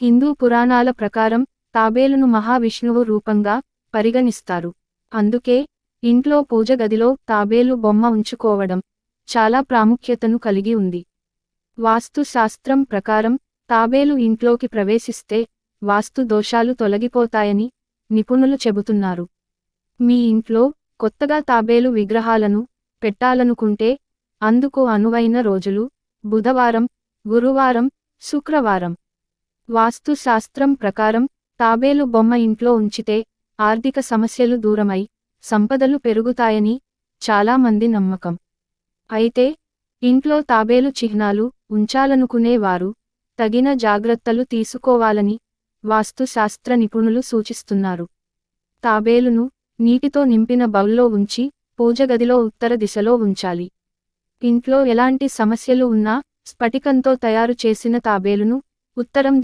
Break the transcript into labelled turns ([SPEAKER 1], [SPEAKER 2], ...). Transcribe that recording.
[SPEAKER 1] హిందూ పురాణాల ప్రకారం తాబేలును మహావిష్ణువు రూపంగా పరిగణిస్తారు. అందుకే ఇంట్లో పూజ గదిలో తాబేలు బొమ్మ ఉంచుకోవడం చాలా ప్రాముఖ్యతను కలిగి ఉంది. వాస్తు శాస్త్రం ప్రకారం తాబేలు ఇంట్లోకి ప్రవేశిస్తే వాస్తు దోషాలు తొలగిపోతాయని నిపుణులు చెబుతున్నారు. మీ ఇంట్లో కొత్తగా తాబేలు విగ్రహాలను పెట్టాలనుకుంటే అందుకు అనువైన రోజులు బుధవారం గురువారం శుక్రవారం. వాస్తుశాస్త్రం ప్రకారం తాబేలు బొమ్మ ఇంట్లో ఉంచితే ఆర్థిక సమస్యలు దూరమై సంపదలు పెరుగుతాయని చాలామంది నమ్మకం. అయితే ఇంట్లో తాబేలు చిహ్నాలు ఉంచాలనుకునేవారు తగిన జాగ్రత్తలు తీసుకోవాలని వాస్తుశాస్త్ర నిపుణులు సూచిస్తున్నారు. తాబేలును నీటితో నింపిన బౌల్లో ఉంచి పూజగదిలో ఉత్తర దిశలో ఉంచాలి. ఇంట్లో ఎలాంటి సమస్యలు ఉన్నా స్ఫటికంతో తయారు చేసిన తాబేలును ఉత్తరం